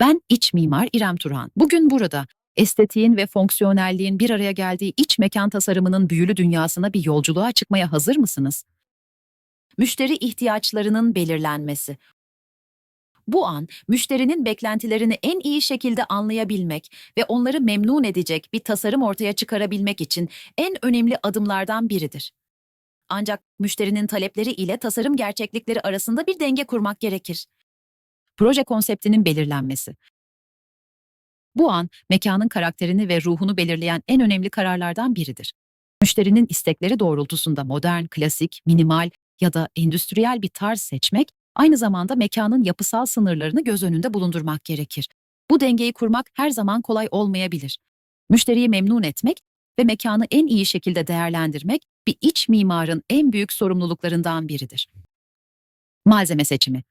Ben iç mimar İrem Turhan. Bugün burada estetiğin ve fonksiyonelliğin bir araya geldiği iç mekan tasarımının büyülü dünyasına bir yolculuğa çıkmaya hazır mısınız? Müşteri ihtiyaçlarının belirlenmesi. Bu an müşterinin beklentilerini en iyi şekilde anlayabilmek ve onları memnun edecek bir tasarım ortaya çıkarabilmek için en önemli adımlardan biridir. Ancak müşterinin talepleri ile tasarım gerçeklikleri arasında bir denge kurmak gerekir. Proje konseptinin belirlenmesi. Bu an mekanın karakterini ve ruhunu belirleyen en önemli kararlardan biridir. Müşterinin istekleri doğrultusunda modern, klasik, minimal ya da endüstriyel bir tarz seçmek, aynı zamanda mekanın yapısal sınırlarını göz önünde bulundurmak gerekir. Bu dengeyi kurmak her zaman kolay olmayabilir. Müşteriyi memnun etmek ve mekanı en iyi şekilde değerlendirmek bir iç mimarın en büyük sorumluluklarından biridir. Malzeme seçimi.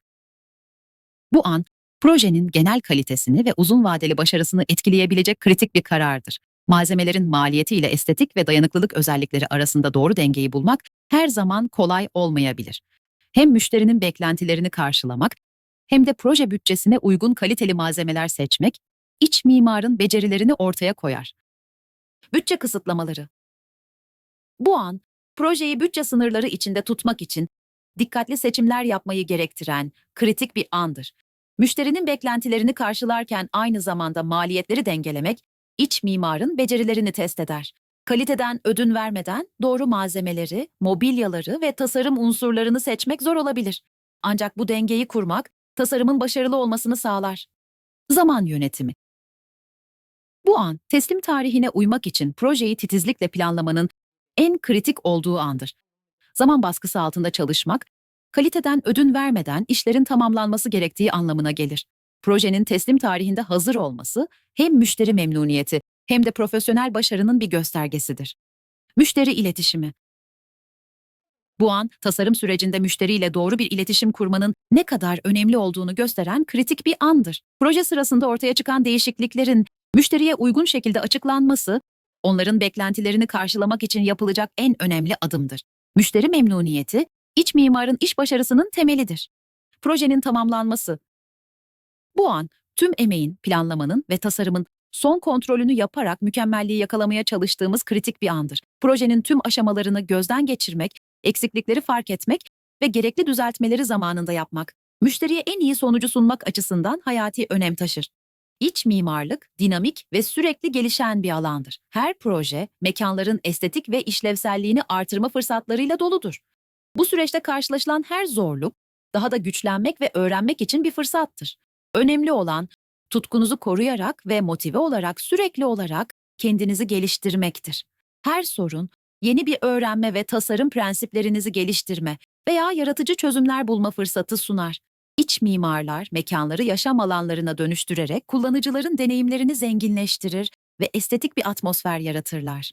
Bu an projenin genel kalitesini ve uzun vadeli başarısını etkileyebilecek kritik bir karardır. Malzemelerin maliyeti ile estetik ve dayanıklılık özellikleri arasında doğru dengeyi bulmak her zaman kolay olmayabilir. Hem müşterinin beklentilerini karşılamak hem de proje bütçesine uygun kaliteli malzemeler seçmek iç mimarın becerilerini ortaya koyar. Bütçe kısıtlamaları. Bu an projeyi bütçe sınırları içinde tutmak için dikkatli seçimler yapmayı gerektiren kritik bir andır. Müşterinin beklentilerini karşılarken aynı zamanda maliyetleri dengelemek, iç mimarın becerilerini test eder. Kaliteden ödün vermeden doğru malzemeleri, mobilyaları ve tasarım unsurlarını seçmek zor olabilir. Ancak bu dengeyi kurmak, tasarımın başarılı olmasını sağlar. Zaman yönetimi. Bu an teslim tarihine uymak için projeyi titizlikle planlamanın en kritik olduğu andır. Zaman baskısı altında çalışmak, kaliteden ödün vermeden işlerin tamamlanması gerektiği anlamına gelir. Projenin teslim tarihinde hazır olması hem müşteri memnuniyeti hem de profesyonel başarının bir göstergesidir. Müşteri iletişimi. Bu an tasarım sürecinde müşteriyle doğru bir iletişim kurmanın ne kadar önemli olduğunu gösteren kritik bir andır. Proje sırasında ortaya çıkan değişikliklerin müşteriye uygun şekilde açıklanması, onların beklentilerini karşılamak için yapılacak en önemli adımdır. Müşteri memnuniyeti, iç mimarın iş başarısının temelidir. Projenin tamamlanması. Bu an tüm emeğin, planlamanın ve tasarımın son kontrolünü yaparak mükemmelliği yakalamaya çalıştığımız kritik bir andır. Projenin tüm aşamalarını gözden geçirmek, eksiklikleri fark etmek ve gerekli düzeltmeleri zamanında yapmak, müşteriye en iyi sonucu sunmak açısından hayati önem taşır. İç mimarlık, dinamik ve sürekli gelişen bir alandır. Her proje, mekanların estetik ve işlevselliğini artırma fırsatlarıyla doludur. Bu süreçte karşılaşılan her zorluk, daha da güçlenmek ve öğrenmek için bir fırsattır. Önemli olan, tutkunuzu koruyarak ve motive olarak sürekli olarak kendinizi geliştirmektir. Her sorun, yeni bir öğrenme ve tasarım prensiplerinizi geliştirme veya yaratıcı çözümler bulma fırsatı sunar. İç mimarlar mekanları yaşam alanlarına dönüştürerek kullanıcıların deneyimlerini zenginleştirir ve estetik bir atmosfer yaratırlar.